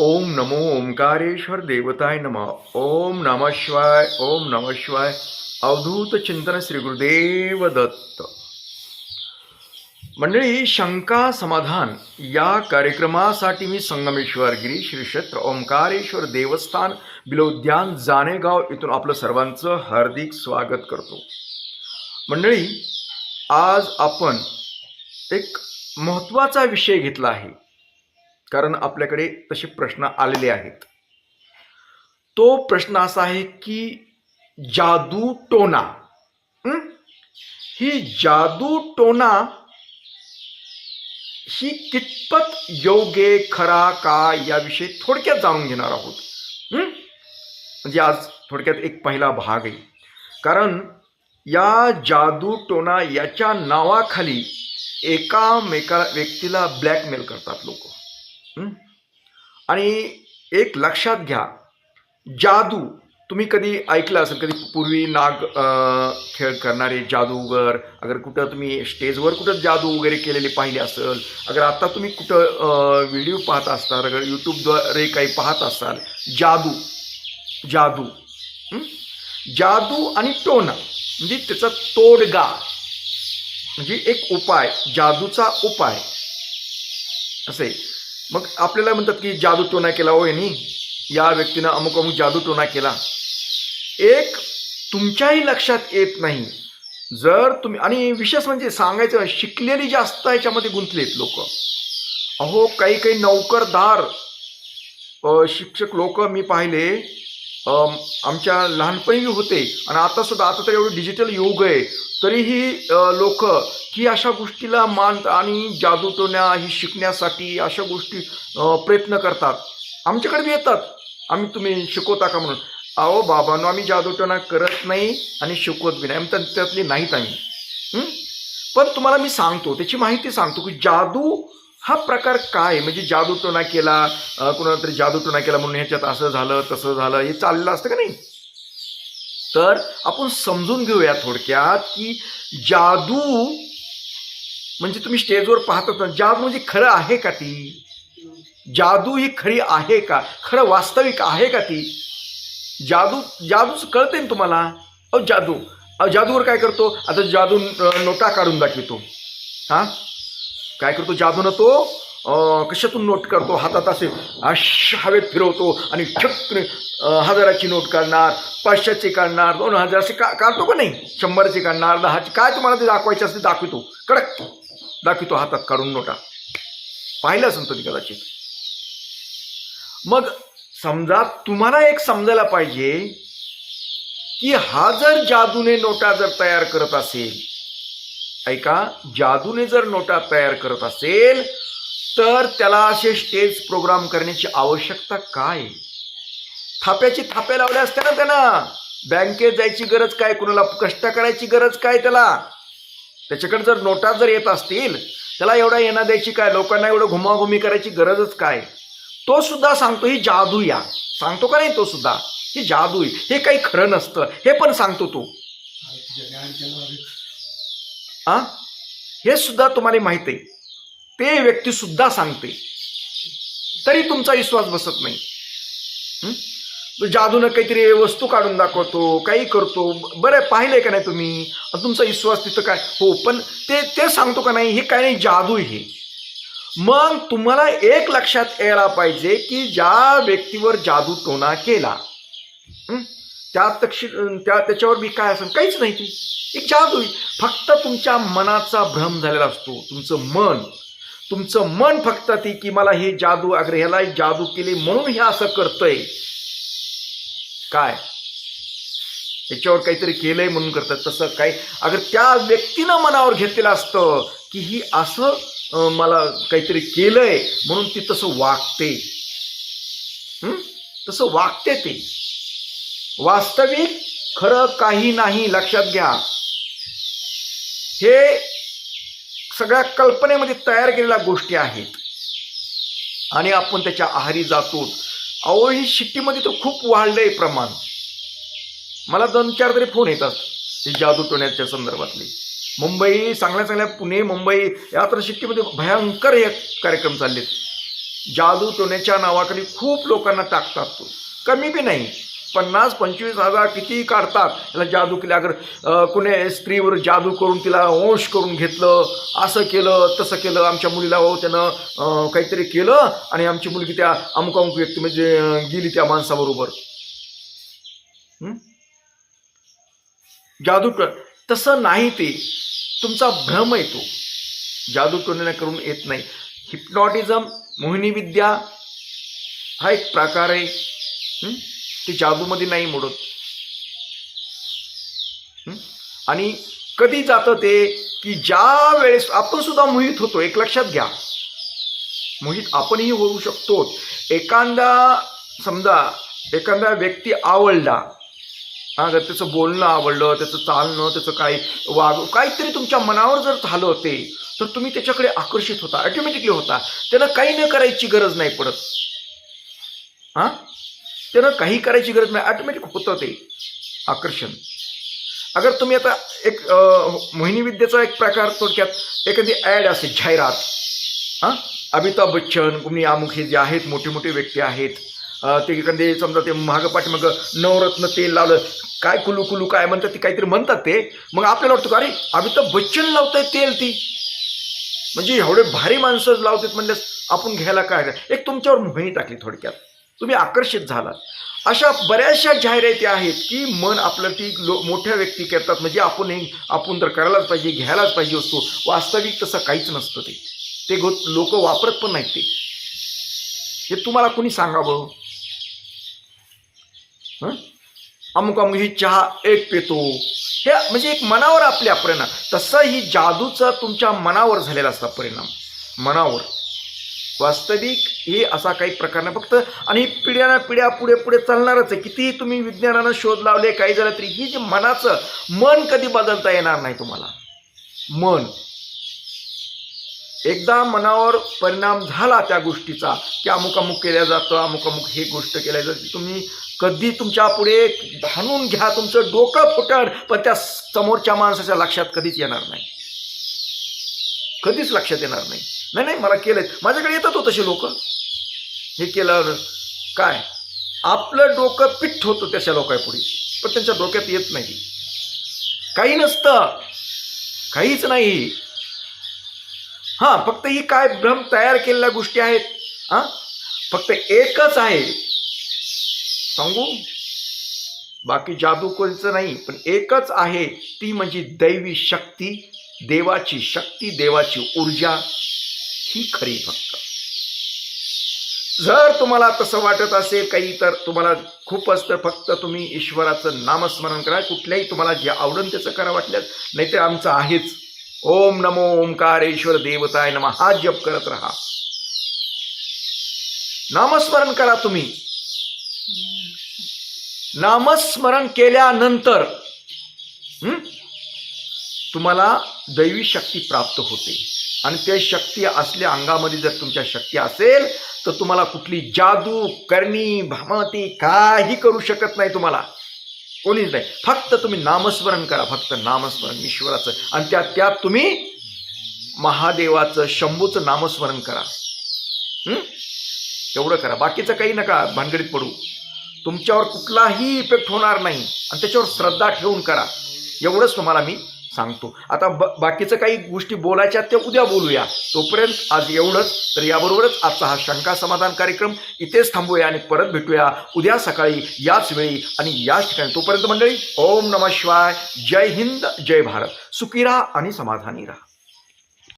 ओम नमो ओंकारेश्वर देवताय नम। ओम नम शिवाय ओम नम शिवाय अवधूत चिंतन श्री गुरुदेव दत्त। मंडळी शंका समाधान या कार्यक्रमासाठी मी संगमेश्वर गिरी श्री क्षेत्र ओंकारेश्वर देवस्थान बिलोद्यान जानेगाव इथून आपलं सर्वांचं हार्दिक स्वागत करतो। मंडळी आज आपण एक महत्त्वाचा विषय घेतला आहे कारण आपल्याकडे तसे प्रश्न आलेले आहेत. तो प्रश्न असा आहे की जादू टोना ही? जादू टोना ही कितपत योग्य खरा का याविषयी थोडक्यात जाणून घेणार आहोत. म्हणजे आज थोडक्यात एक पहिला भाग आहे. कारण या जादू टोना याच्या नावाखाली एकामेका व्यक्तीला ब्लॅकमेल करतात लोक. आणि एक लक्षात घ्या जादू तुम्ही कधी ऐकलं असेल कधी पूर्वी नाग खेळ करणारे जादूगर अगर कुठं तुम्ही स्टेजवर कुठं जादू वगैरे केलेले पाहिले असेल अगर आता तुम्ही कुठं व्हिडिओ पाहत असताल अगर यूट्यूबद्वारे काही पाहत असाल जादू जादू जादू आणि टोना म्हणजे त्याचा तोडगा म्हणजे एक उपाय जादूचा उपाय असे. मग आपल्याला म्हणतात की जादू टोना केला हो यांनी या व्यक्तीनं अमुक अमुक जादू टोना केला. एक तुमच्याही लक्षात येत नाही. जर तुम्ही आणि विशेष म्हणजे सांगायचं शिकलेली जास्त याच्यामध्ये गुंतलेत लोक. अहो काही काही नौकरदार शिक्षक लोक मी पाहिले आमच्या लहानपणी होते. आणि आता सुद्धा आता तर एवढं डिजिटल युग आहे. तरीही लोक की अशा गोष्टीला मान आणि जादूटोण्या ही शिकण्यासाठी अशा गोष्टी प्रयत्न करतात. आमच्याकडे बी येतात. आम्ही तुम्ही शिकवता का म्हणून? अहो बाबांनो आम्ही जादूटोना करत नाही आणि शिकवत बी नाही. आम्ही त्यातली नाहीत आम्ही. पण तुम्हाला मी सांगतो त्याची माहिती सांगतो की जादू हा प्रकार काय? म्हणजे जादूटोणा केला अ, कुणाला तरी जादूटोणा केला म्हणून ह्याच्यात असं झालं तसं झालं हे चाललेलं असतं का नाही? तर आपण समजून घेऊया थोडक्यात की जादू म्हणजे तुम्ही स्टेजवर पाहतात जादू म्हणजे खरं आहे का ती? जादू ही खरी आहे का? खरं वास्तविक आहे का ती? जादू जादूच कळते ना तुम्हाला? अहो जादू. अहो जादूवर काय करतो? आता जादू नोटा काढून दाखवितो. हां? काय करतो? जादूनं तो कशातून नोट करतो हातात असे अश हवेत फिरवतो आणि ठक्क हजाराची नोट काढणार पाचशेची काढणार दोन हजाराची का काढतो का नाही? शंभरची काढणार दहाची. काय तुम्हाला ते दाखवायचे असते दाखवतो. कडक. दाखवितो हातात काढून नोटा. पाहिलं असेल तुम्ही कदाचित. मग समजा तुम्हाला एक समजायला पाहिजे की हा जर जादूने नोटा जर तयार करत असेल ऐका जादूने जर नोटा तयार करत असेल तर त्याला असे स्टेज प्रोग्राम करण्याची आवश्यकता काय? थाप्याची थाप्या लावल्या असत्या ना त्यांना. बँकेत जायची गरज काय? कुणाला कष्ट करायची गरज काय त्याला? त्याच्याकडे जर नोटा जर येत असतील त्याला एवढा येणं द्यायची काय? लोकांना एवढं घुमाघुमी करायची गरजच काय? तो सुद्धा सांगतो ही जादू या. सांगतो का नाही तो सुद्धा? ही जादू हे काही खरं नसतं. हे पण सांगतो तो. आ? हे सुद्धा तुम्हाला माहीत आहे. ते व्यक्ती सुद्धा सांगते. तरी तुमचा विश्वास बसत नाही. जादूनं काहीतरी वस्तू काढून दाखवतो काही करतो. बरं पाहिलंय का नाही तुम्ही? तुमचा विश्वास तिथं काय? हो पण ते ते सांगतो का नाही? हे काय नाही जादू हे मग तुम्हाला एक लक्षात यायला पाहिजे की ज्या व्यक्तीवर जादू टोना केला त्या तक्षी त्या त्याच्यावर मी काय असेल? काहीच नाही ती. एक जादू आहे. फक्त तुमच्या मनाचा भ्रम झालेला असतो. तुमचं मन. तुमचं मन फक्त ती की मला हे जादू अग्रे ह्याला जादू केली म्हणून हे असं करतंय. काय? त्याच्यावर काहीतरी केलंय म्हणून करतात तसं काय अगर त्या व्यक्तीनं मनावर घेतलेलं असतं की ही असं मला काहीतरी केलंय म्हणून ती तसं वागते. तसं वागते ते. वास्तविक खरं काही नाही लक्षात घ्या. हे सगळ्या कल्पनेमध्ये तयार केलेल्या गोष्टी आहेत. आणि आपण त्याच्या आहारी जातो. अहो ही शिट्टीमध्ये तर खूप वाढलंय प्रमाण. मला दोन चार तरी फोन येतात ते जादू टोण्याच्या संदर्भातले. मुंबई चांगल्या चांगल्या पुणे मुंबई या तर शिट्टीमध्ये भयंकर हे कार्यक्रम चाललेत. जादू टोण्याच्या नावाखाली खूप लोकांना टाकतात तो कमी बी नाही. पन्नास पंचवीस हजार किती काढतात? त्याला जादू केल्या अगर कुणी स्त्रीवर जादू करून तिला वंश करून घेतलं असं केलं तसं केलं आमच्या मुलीला हो त्यानं काहीतरी केलं आणि आमची मुलगी त्या अमुक अमुक व्यक्ती म्हणजे गेली त्या माणसाबरोबर. जादू कर. तसं नाही ते. तुमचा भ्रम आहे तो. जादू टोणीने करून येत नाही. हिप्नॉटिझम मोहिनी विद्या हा एक प्रकार आहे. ते जादूमध्ये नाही मोडत. आणि कधी जातं ते की ज्या वेळेस आपण सुद्धा मोहित होतो एक लक्षात घ्या. मोहित आपणही होऊ शकतो. एखादा समजा एखादा व्यक्ती आवडला हा जर त्याचं बोलणं आवडलं त्याचं चालणं त्याचं काय वाग काहीतरी तुमच्या मनावर जर झालं ते तर तुम्ही त्याच्याकडे आकर्षित होता ऑटोमॅटिकली होता. त्याला काही न करायची गरज नाही पडत. हां? त्यानं काही करायची गरज नाही. ऑटोमॅटिक होतं ते. आकर्षण. अगर तुम्ही आता एक मोहिनीविद्येचा मोहिनी विद्येचा एक प्रकार थोडक्यात एखादी ॲड असेल जाहिरात. हां? अमिताभ बच्चन कुणी अमुक हे जे आहेत मोठे मोठे व्यक्ती आहेत. ते एखादे समजा ते मागं मग नवरत्न तेल लावलं काय कुलू कुलू काय म्हणतात ते काहीतरी म्हणतात ते. मग आपल्याला वाटतं का अरे अमिताभ बच्चन लावताय तेल ती. म्हणजे एवढे भारी माणसं लावतात म्हणल्यास आपण घ्यायला काय एक तुमच्यावर मोहिनी टाकली थोडक्यात. तुम्ही आकर्षित झालात. अशा बऱ्याचशा जाहिराती आहेत की मन आपलं ती लो मोठ्या व्यक्ती करतात. म्हणजे आपण हे आपण तर करायलाच पाहिजे घ्यायलाच पाहिजे असतो वास्तविक तसं काहीच नसतं ते. ते गो लोक वापरत पण नाहीत ते. हे तुम्हाला कोणी सांगावं? अमुक अमुक ही चहा एक पितो. हे म्हणजे एक मनावर आपल्या परिणाम तसं ही जादूचा तुमच्या मनावर झालेला असता परिणाम. मनावर. वास्तविक हे असा काही प्रकार नाही. फक्त आणि पिढ्याना पिढ्या पुढे पुढे चालणारच आहे. कितीही तुम्ही विज्ञानानं शोध लावले काही झालं तरी ही जी मनाचं मन कधी बदलता येणार नाही तुम्हाला. मन. एकदा मनावर परिणाम झाला त्या गोष्टीचा की अमुक अमुक केल्या जातं अमुक अमुक हे गोष्ट केल्या जाते तुम्ही कधी तुमच्यापुढे धानून घ्या तुमचं डोकं फुटण पण त्या समोरच्या माणसाच्या लक्षात कधीच येणार नाही. कधीच लक्षात येणार नाही. नाही नाही मला केलंय. माझ्याकडे येतात हो तसे लोक. हे केलं काय? आपलं डोकं पिठ्ठ होतं त्याच्या लोकांपुढे पण त्यांच्या डोक्यात येत नाही. काही नसतं. काहीच नाही. हां फक्त ही काय भ्रम तयार केलेल्या गोष्टी आहेत. हां फक्त एकच आहे. सांगू? बाकी जादू कोणचं नाही पण एकच आहे. ती म्हणजे दैवी शक्ती देवाची शक्ती देवाची ऊर्जा. ही खरी फक्त जर तुम्हाला तसं वाटत असेल काही तर तुम्हाला खूपच तर फक्त तुम्ही ईश्वराचं नामस्मरण करा. कुठल्याही तुम्हाला जे आवडून त्याचं करा वाटल्यास. नाहीतर आमचं आहेच. ओम नमो ओंकारेश्वर देवताय नम. हा जप करत राहा. नामस्मरण करा तुम्ही. नामस्मरण केल्यानंतर तुम्हाला दैवी शक्ती प्राप्त होते. आणि ते शक्ती असल्या अंगामध्ये जर तुमच्या शक्ती असेल तर तुम्हाला कुठली जादू करणी भामती काही करू शकत नाही तुम्हाला. कोणीच नाही. फक्त तुम्ही नामस्मरण करा. फक्त नामस्मरण ईश्वराचं. आणि त्या त्यात तुम्ही महादेवाचं शंभूचं नामस्मरण करा. तेवढं करा. बाकीचं काही नका. भानगडीत पडू. तुमच्यावर कुठलाही इफेक्ट होणार नाही. आणि त्याच्यावर श्रद्धा ठेवून करा. एवढंच तुम्हाला मी सांगतो. आता ब बाकीचं काही गोष्टी बोलायच्या त्या उद्या बोलूया. तोपर्यंत आज एवढंच. तर याबरोबरच आजचा हा शंका समाधान कार्यक्रम इथेच थांबूया आणि परत भेटूया उद्या सकाळी याच वेळी आणि याच ठिकाणी. तोपर्यंत मंडळी ओम नम शिवाय. जय हिंद जय भारत. सुखी राहा आणि समाधानी राहा.